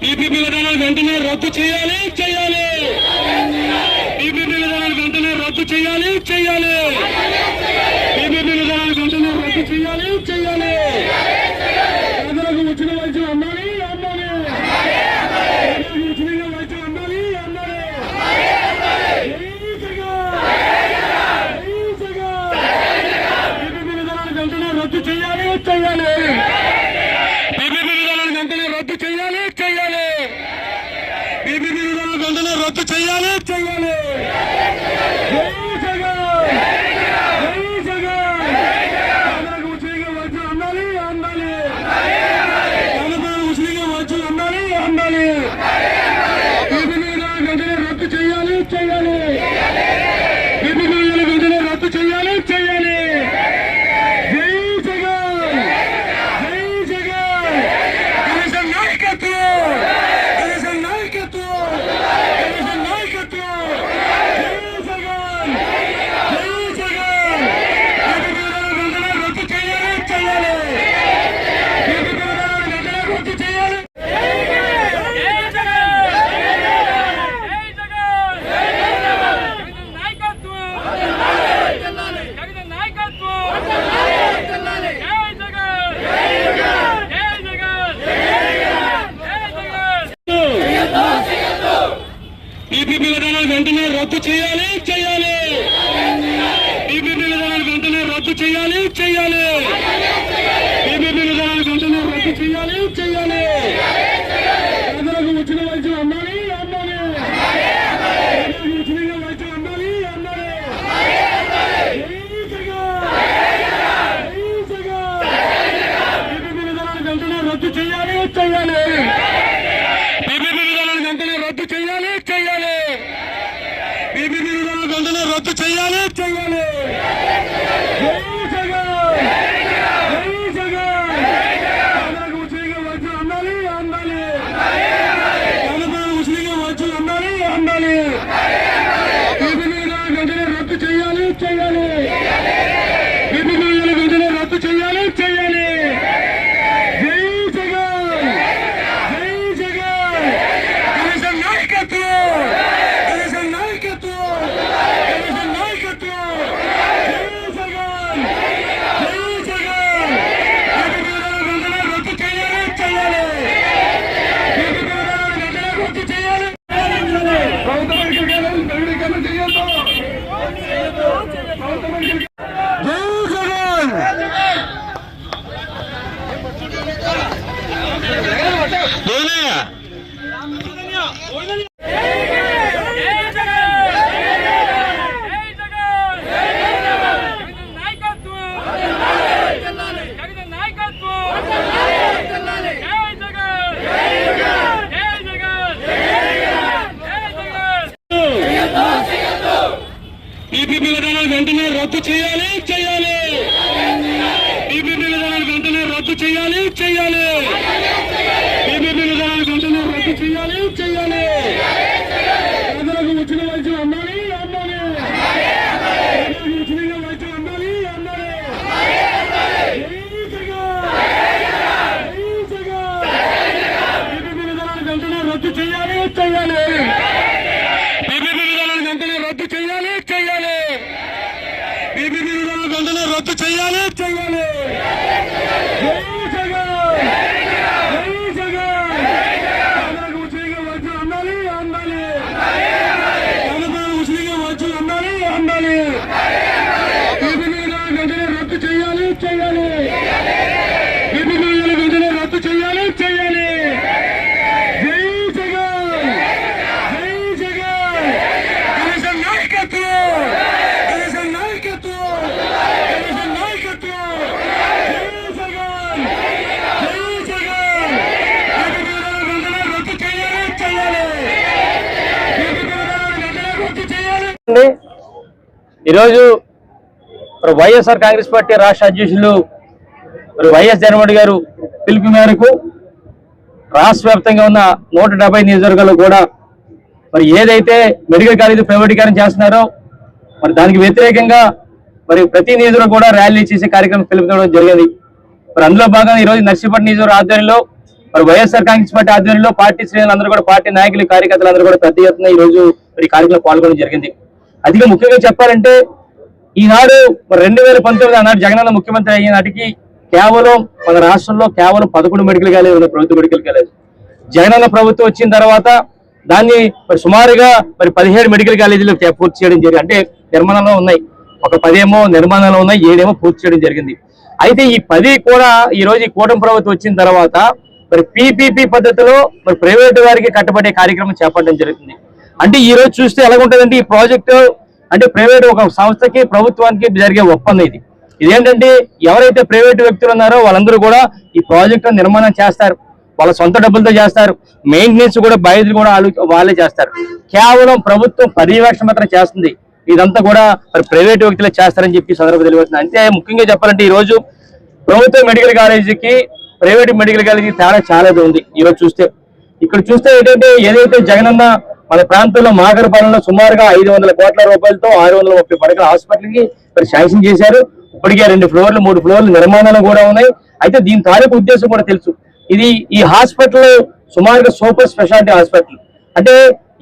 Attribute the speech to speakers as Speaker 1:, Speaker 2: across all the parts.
Speaker 1: PPP వెంటనే రద్దు చేయాలి చేయాలి పీపీపీ విధానాలు వెంటనే రద్దు చేయాలి చేయాలి. పీపీపీ విధానాలు వెంటనే రద్దు చేయాలి చేయాలి. రద్దు చేయాలి చేయాలి. చేయాలి చేయాలి. బీబీపీ విధానాలు వెంటనే రద్దు చేయాలి చేయాలి. ప్రజలకు ఉచిత వైద్యం అమ్మాలి అమ్మాలి ప్రజలకు ఉచితంగా వైద్యం అమ్మాలి అమ్మాలి బీబీపీ రద్దు చేయాలి చేయాలి. బీబీపీ విధానాలు వెంటనే రద్దు చేయాలి. to
Speaker 2: you. ఈరోజు మరి వైఎస్ఆర్ కాంగ్రెస్ పార్టీ రాష్ట్ర అధ్యక్షులు మరి వైఎస్ జగన్మోహన్ గారు పిలుపు మేరకు రాష్ట్ర వ్యాప్తంగా ఉన్న నూట డెబ్బై నియోజకవర్గాలు కూడా మరి ఏదైతే మెడికల్ కాలేజీ ప్రైవేటీకరణ చేస్తున్నారో మరి దానికి వ్యతిరేకంగా మరి ప్రతి నిధులు కూడా ర్యాలీ చేసే కార్యక్రమం పిలుపుకోవడం జరిగింది. మరి అందులో భాగంగా ఈరోజు నర్సీపట్నం నియోజకవర్గ ఆధ్వర్యంలో మరి వైఎస్ఆర్ కాంగ్రెస్ పార్టీ ఆధ్వర్యంలో పార్టీ శ్రేణులందరూ కూడా పార్టీ నాయకులు కార్యకర్తలందరూ కూడా పెద్ద ఎత్తున రోజు మరి కార్యక్రమంలో పాల్గొనడం జరిగింది. అదిగా ముఖ్యంగా చెప్పాలంటే ఈనాడు రెండు వేల పంతొమ్మిది ఆనాడు జగనన్న ముఖ్యమంత్రి అయ్యే నాటికి కేవలం మన రాష్ట్రంలో కేవలం పదకొండు మెడికల్ కాలేజ్ ఉన్న ప్రభుత్వ మెడికల్ కాలేజ్ జగనన్న ప్రభుత్వం వచ్చిన తర్వాత దాన్ని మరి సుమారుగా మరి పదిహేడు మెడికల్ కాలేజీలు పూర్తి చేయడం జరిగింది. అంటే నిర్మాణంలో ఉన్నాయి. ఒక పదేమో నిర్మాణంలో ఉన్నాయి ఏడేమో పూర్తి చేయడం జరిగింది. అయితే ఈ పది కూడా ఈ రోజు ఈ కూటమి ప్రభుత్వం వచ్చిన తర్వాత మరి పీపీపీ పద్ధతిలో మరి ప్రైవేటు వారికి కట్టబడే కార్యక్రమం చేపట్టడం జరుగుతుంది. అంటే ఈ రోజు చూస్తే ఎలాగుంటుందంటే ఈ ప్రాజెక్టు అంటే ప్రైవేట్ ఒక సంస్థకి ప్రభుత్వానికి జరిగే ఒప్పందం ఇది. ఇదేంటంటే ఎవరైతే ప్రైవేట్ వ్యక్తులు ఉన్నారో వాళ్ళందరూ కూడా ఈ ప్రాజెక్టు నిర్మాణం చేస్తారు. వాళ్ళ సొంత డబ్బులతో చేస్తారు. మెయింటెనెన్స్ కూడా బయట కూడా వాళ్ళు వాళ్ళే చేస్తారు. కేవలం ప్రభుత్వం పర్యవేక్షణ మాత్రం చేస్తుంది. ఇదంతా కూడా మరి ప్రైవేట్ వ్యక్తులే చేస్తారని చెప్పి సందర్భం తెలియవుతుంది అంతే ముఖ్యంగా చెప్పాలంటే ఈ రోజు ప్రభుత్వ మెడికల్ కాలేజీకి ప్రైవేట్ మెడికల్ కాలేజీకి తేడా చాలా ఉంది. ఈ రోజు చూస్తే. ఇక్కడ చూస్తే ఏంటంటే ఏదైతే జగనన్న మన ప్రాంతంలో మాగరపాలెంలో సుమారుగా ఐదు వందల కోట్ల రూపాయలతో ఆరు వందల ముప్పై పడకల హాస్పిటల్కి మరి శాంక్షన్ చేశారు. ఇప్పటికే రెండు ఫ్లోర్లు మూడు ఫ్లోర్లు నిర్మాణాలు కూడా ఉన్నాయి. అయితే దీని తాలూకు ఉద్దేశం కూడా తెలుసు. ఇది ఈ హాస్పిటల్ సుమారుగా సూపర్ స్పెషాలిటీ హాస్పిటల్. అంటే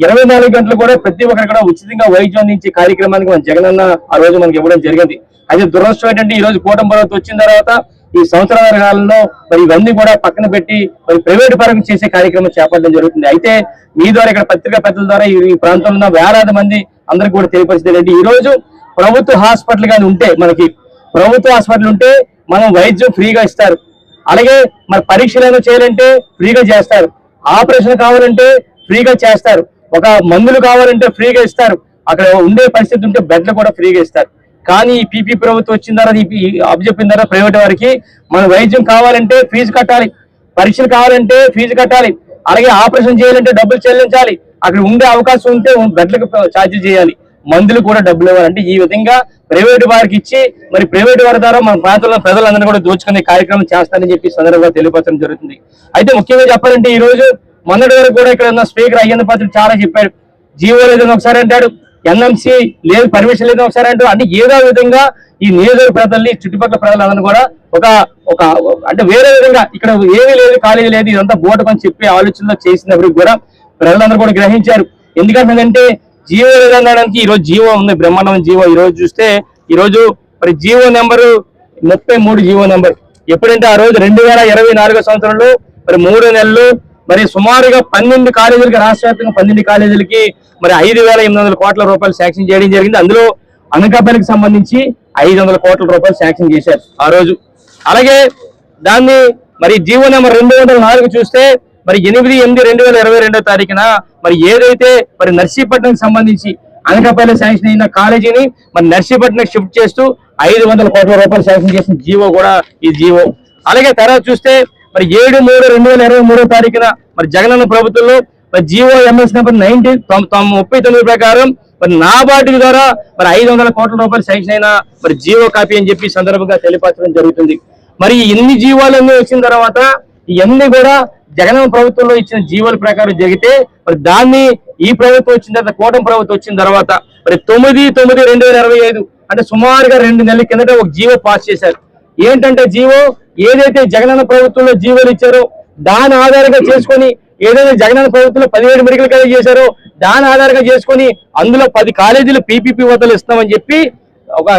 Speaker 2: ఇరవై నాలుగు గంటలు కూడా ప్రతి ఒక్కరు కూడా ఉచితంగా వైద్యం అందించే కార్యక్రమానికి మన జగనన్న ఆ రోజు మనకి ఇవ్వడం జరిగింది. అయితే దురదృష్టం ఏంటంటే ఈ రోజు కూటమి ప్రభుత్వం వచ్చిన తర్వాత ఈ సంవత్సరాల కాలంలో మరి ఇవన్నీ కూడా పక్కన పెట్టి మరి ప్రైవేట్ పరంగా చేసే కార్యక్రమం చేపట్టడం జరుగుతుంది. అయితే మీ ద్వారా ఇక్కడ పత్రికా పెద్దల ద్వారా ఈ ప్రాంతంలో ఉన్న వేలాది మంది అందరికి కూడా తెలియపరిచింది ఏంటంటే ఈ రోజు ప్రభుత్వ హాస్పిటల్ కానీ ఉంటే మనకి ప్రభుత్వ హాస్పిటల్ ఉంటే మనం వైద్యం ఫ్రీగా ఇస్తారు. అలాగే మరి పరీక్షలు ఏమైనా చేయాలంటే ఫ్రీగా చేస్తారు. ఆపరేషన్ కావాలంటే ఫ్రీగా చేస్తారు. ఒక మందులు కావాలంటే ఫ్రీగా ఇస్తారు. అక్కడ ఉండే పరిస్థితి ఉంటే బెడ్లు కూడా ఫ్రీగా ఇస్తారు. కానీ ఈ పీపీ ప్రభుత్వం వచ్చిన తర్వాత ఈ అప్పచెప్పిన తర్వాత ప్రైవేట్ వారికి మన వైద్యం కావాలంటే ఫీజు కట్టాలి పరీక్షలు కావాలంటే ఫీజు కట్టాలి అలాగే ఆపరేషన్ చేయాలంటే డబ్బులు చెల్లించాలి అక్కడ ఉండే అవకాశం ఉంటే బెడ్లకు ఛార్జ్ చేయాలి మందులు కూడా డబ్బులు ఇవ్వాలంటే ఈ విధంగా ప్రైవేట్ వారికి ఇచ్చి మరి ప్రైవేట్ వారి ద్వారా మన ప్రాంతంలో ప్రజలందరినీ కూడా దోచుకునే కార్యక్రమం చేస్తానని చెప్పి సందర్భంగా తెలియపరచడం జరుగుతుంది. అయితే ముఖ్యంగా చెప్పాలంటే ఈ రోజు మొన్నటి వరకు కూడా ఇక్కడ ఉన్న స్పీకర్ అయ్యన్న పాత్ర చాలా చెప్పాడు. జీవో లేదని ఒకసారి అంటాడు ఎన్ఎంసీ లేదు పర్మిషన్ లేదు ఒకసారి అంటూ అంటే ఏదో విధంగా ఈ నియోజకవర్గ ప్రజల్ని చుట్టుపక్కల ప్రజలందరూ కూడా ఒక ఒక అంటే వేరే విధంగా ఇక్కడ ఏమీ లేదు ఖాళీ లేదు ఇదంతా బోటం అని చెప్పి ఆలోచనలో చేసినప్పటికి కూడా ప్రజలందరూ కూడా గ్రహించారు. ఎందుకంటే జీవో విధానానికి ఈ రోజు జీవో ఉంది బ్రహ్మాండం జీవో ఈ రోజు చూస్తే ఈ రోజు మరి జీవో నెంబరు ముప్పై మూడు జీవో నెంబర్. ఎప్పుడంటే ఆ రోజు రెండు వేల ఇరవై నాలుగో సంవత్సరంలో మరి మూడు నెలలు మరి సుమారుగా పన్నెండు కాలేజీలకి రాష్ట్ర వ్యాప్తంగా పన్నెండు కాలేజీలకి మరి ఐదు వేల ఎనిమిది వందల కోట్ల రూపాయలు శాంక్షన్ చేయడం జరిగింది. అందులో అనకాపల్లికి సంబంధించి ఐదు వందల కోట్ల రూపాయలు శాంక్షన్ చేశారు ఆ రోజు. అలాగే దాన్ని మరి జీవో నెంబర్ రెండు వందల నాలుగు చూస్తే మరి ఎనిమిది ఎనిమిది రెండు వేల ఇరవై రెండో తారీఖున మరి ఏదైతే మరి నర్సీపట్నంకి సంబంధించి అనకాపల్లి శాంక్షన్ అయిన కాలేజీని మరి నర్సీపట్నం షిఫ్ట్ చేస్తూ ఐదు వందల కోట్ల రూపాయలు శాంక్షన్ చేసిన జీవో కూడా ఈ జీవో. అలాగే తర్వాత చూస్తే మరి ఏడు మూడు రెండు వేల ఇరవై మూడో తారీఖున మరి జగనన్న ప్రభుత్వంలో మరి జీవో ఎంఎస్ నెంబర్ నైన్టీన్ ముప్పై తొమ్మిది ప్రకారం మరి నాబార్డు ద్వారా మరి ఐదు వందల కోట్ల రూపాయలు శాంక్షన్ అయిన మరి జీవో కాపీ అని చెప్పి సందర్భంగా తెలియపరచడం జరుగుతుంది. మరి ఎన్ని జీవాలన్నీ వచ్చిన తర్వాత ఇవన్నీ కూడా జగన్ ప్రభుత్వంలో ఇచ్చిన జీవోల ప్రకారం జరిగితే మరి దాన్ని ఈ ప్రభుత్వం వచ్చిన తర్వాత కూటమి ప్రభుత్వం వచ్చిన తర్వాత మరి తొమ్మిది తొమ్మిది రెండు వేల ఇరవై ఐదు అంటే సుమారుగా రెండు నెలల కిందట ఒక జీవో పాస్ చేశారు. ఏంటంటే జీవో ఏదైతే జగనన్న ప్రభుత్వంలో జీవోలు ఇచ్చారో దాని ఆధారంగా చేసుకొని ఏదైతే జగనన్న ప్రభుత్వంలో పదిహేడు మెడికల్ కాలేజ్ చేశారో దాని ఆధారంగా చేసుకొని అందులో పది కాలేజీలు పీపీపీ వద్దలు ఇస్తామని చెప్పి ఒక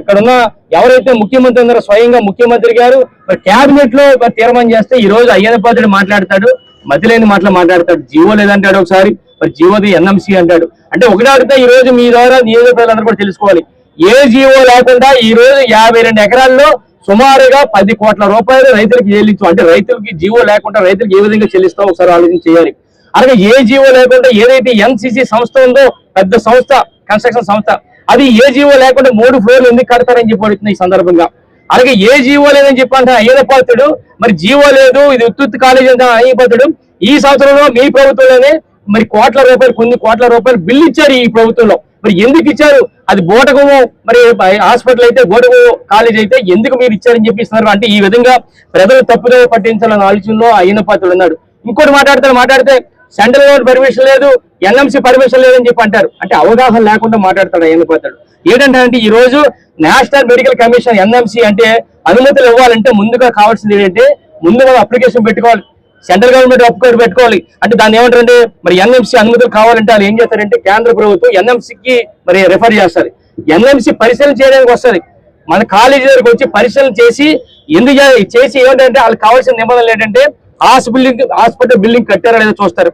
Speaker 2: ఇక్కడ ఉన్న ఎవరైతే ముఖ్యమంత్రి ఉన్నారో స్వయంగా ముఖ్యమంత్రి గారు మరి కేబినెట్లో తీర్మానం చేస్తే ఈ రోజు అయ్యనపాత్రుడు మాట్లాడతాడు మతిలేని మాటలు మాట్లాడతాడు జీవో లేదంటాడు ఒకసారి మరి జీవోది ఎన్ఎంసీ అంటాడు. అంటే ఒకటి అడిగితే ఈ రోజు మీ ద్వారా నియోజకవర్గాలందరూ కూడా తెలుసుకోవాలి. ఏ జీవో లేకుండా ఈ రోజు యాభై రెండు ఎకరాల్లో సుమారుగా పది కోట్ల రూపాయలు రైతులకు చెల్లించు అంటే రైతులకి జీవో లేకుండా రైతులకు ఏ విధంగా చెల్లిస్తాం ఒకసారి ఆలోచన చేయాలి. అలాగే ఏ జీవో లేకుండా ఏదైతే ఎన్సిసి సంస్థ ఉందో పెద్ద సంస్థ కన్స్ట్రక్షన్ సంస్థ అది ఏ జీవో లేకుండా మూడు ఫ్లోర్లు ఎందుకు కడతారని చెప్పి అడుగుతుంది ఈ సందర్భంగా. అలాగే ఏ జీవో లేదని చెప్పి అంటే అయ్యన మరి జీవో లేదు ఇది ఉత్తుత్తి కాలేజీ అంటే అయ్య ఈ సంవత్సరంలో మీ ప్రభుత్వంలోనే మరి కోట్ల రూపాయలు కొన్ని కోట్ల రూపాయలు బిల్లు ఇచ్చారు ఈ ప్రభుత్వంలో. మరి ఎందుకు ఇచ్చారు? అది బోటకము. మరి హాస్పిటల్ అయితే బోటకు కాలేజ్ అయితే ఎందుకు మీరు ఇచ్చారని చెప్పిస్తున్నారు అంటే ఈ విధంగా ప్రజలు తప్పుదో పట్టించాలన్న ఆలోచనలో అయిన పాత్రలు ఉన్నాడు. ఇంకోటి మాట్లాడతారు మాట్లాడితే సెంట్రల్ గవర్నమెంట్ పర్మిషన్ లేదు ఎన్ఎంసీ పర్మిషన్ లేదని చెప్పి అంటారు. అంటే అవగాహన లేకుండా మాట్లాడతాడు వెళ్ళిపోతాడు ఏంటంటే అంటే ఈ రోజు నేషనల్ మెడికల్ కమిషన్ ఎన్ఎంసీ అంటే అనుమతులు ఇవ్వాలంటే ముందుగా కావాల్సింది ఏంటంటే ముందు మనం అప్లికేషన్ పెట్టుకోవాలి. సెంట్రల్ గవర్నమెంట్ ఒప్పుకోటి పెట్టుకోవాలి. అంటే దాన్ని ఏమంటారంటే మరి ఎన్ఎంసీ అనుమతులు కావాలంటే వాళ్ళు ఏం చేస్తారంటే కేంద్ర ప్రభుత్వం ఎన్ఎంసీకి కి మరి రిఫర్ చేస్తారు. ఎన్ఎంసీ పరిశీలన చేయడానికి వస్తుంది. మన కాలేజీ దగ్గరకు వచ్చి పరిశీలన చేసి ఎందుకు చేసి ఏమిటంటే వాళ్ళకి కావాల్సిన నిబంధనలు ఏంటంటే హాస్పిటల్ హాస్పిటల్ బిల్డింగ్ కట్టారా లేదో చూస్తారు.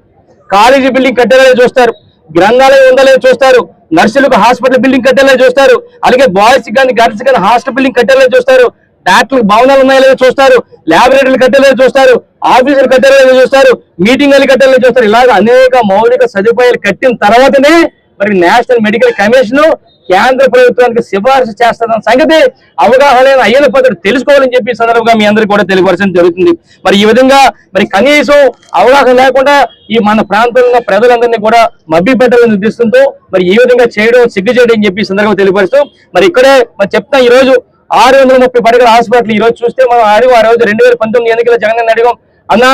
Speaker 2: కాలేజీ బిల్డింగ్ కట్టారా లేదో చూస్తారు. గ్రంథాలయం ఉందా లేదో చూస్తారు. నర్సులకు హాస్పిటల్ బిల్డింగ్ కట్టేలా చూస్తారు. అలాగే బాయ్స్ కానీ గర్ల్స్ కానీ హాస్టల్ బిల్డింగ్ కట్టేలా చూస్తారు. డాక్టర్ భవనాలు ఉన్నాయో లేదో చూస్తారు? ల్యాబొరేటరీలు కట్టలేదో చూస్తారు? ఆఫీసులు కట్టలేదో చూస్తారు? మీటింగ్ హాల్ కట్టారో చూస్తారు? ఇలాగ అనేక మౌలిక సదుపాయాలు కట్టిన తర్వాతనే మరి నేషనల్ మెడికల్ కమిషన్ కేంద్ర ప్రభుత్వానికి సిఫార్సు చేస్తున్న సంగతి అవగాహన అయ్యన పద్ధతి తెలుసుకోవాలని చెప్పి సందర్భంగా మీ అందరికీ కూడా తెలియపరచడం జరుగుతుంది. మరి ఈ విధంగా మరి కనీసం అవగాహన లేకుండా ఈ మన ప్రాంతంలో ప్రజలందరినీ కూడా మభ్య పెట్టాలని ఉద్దేశంతో మరి ఈ విధంగా చేయడం సిగ్గు చేయడం అని చెప్పి సందర్భంగా తెలియపరుస్తూ మరి ఇక్కడే మరి చెప్తా ఈ రోజు ఆరు వందల ముప్పై పడకల హాస్పిటల్ ఈ రోజు చూస్తే మనం అడిగి ఆ రోజు రెండు వేల పంతొమ్మిది ఎన్నికల జగన్ అడిగాం అన్న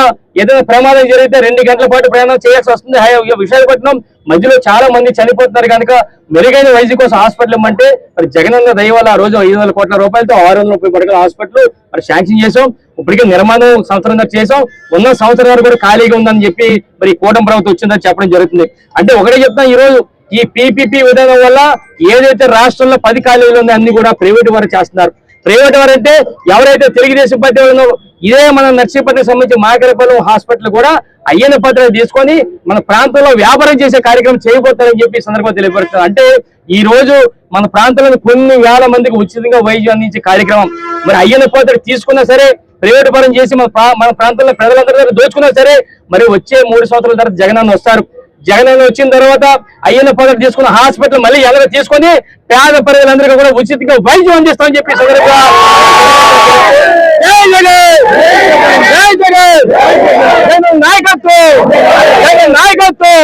Speaker 2: ఏదైనా ప్రమాదం జరిగితే రెండు గంటల పాటు ప్రయాణం చేయాల్సి వస్తుంది. విశాఖపట్నం మధ్యలో చాలా మంది చనిపోతున్నారు కనుక మెరుగైన వైద్యం కోసం హాస్పిటల్ ఇవ్వమంటే మరి జగనన్న దయ ఆ రోజు ఐదు వందల కోట్ల రూపాయలతో ఆరు వందల ముప్పై పడగల హాస్పిటల్ మరి శాంక్షన్ చేసాం ఇప్పటికే నిర్మాణం సంవత్సరం చేసాం ఉన్న సంవత్సరం వరకు కూడా ఖాళీగా ఉందని చెప్పి మరి కూటమి ప్రభుత్వం వచ్చిందని చెప్పడం జరుగుతుంది. అంటే ఒకటే చెప్తాం ఈ రోజు ఈ పీపీపీ విధానం వల్ల ఏదైతే రాష్ట్రంలో పది ఖాళీలు ఉందో అన్ని కూడా ప్రైవేట్ వారు చేస్తున్నారు. ప్రైవేట్ వారు అంటే ఎవరైతే తెలుగుదేశం పార్టీ వాళ్ళు ఇదే మన నర్సీపట్నం సంబంధించి మాకరపాలెం హాస్పిటల్ కూడా అయ్యన పత్రాలు తీసుకొని మన ప్రాంతంలో వ్యాపారం చేసే కార్యక్రమం చేయబోతారని చెప్పి సందర్భం సందర్భంగా తెలియపరుస్తారు అంటే ఈ రోజు మన ప్రాంతంలో కొన్ని వేల మందికి ఉచితంగా వైద్యం అందించే కార్యక్రమం. మరి అయ్యన పాత్ర తీసుకున్నా సరే ప్రైవేట్ పరం చేసి మన ప్రా- మన ప్రాంతంలో ప్రజలందరి దగ్గర దోచుకున్నా సరే మరి వచ్చే మూడు సంవత్సరాల తర్వాత జగనన్న వస్తారు. జగన్ వచ్చిన తర్వాత అయ్యన్న పదవి తీసుకున్న హాస్పిటల్ మళ్ళీ ఎలా తీసుకొని పేద ప్రజలందరికీ కూడా ఉచితంగా వైద్యం అందిస్తామని చెప్పి నాయకత్వం! నాయకత్వం!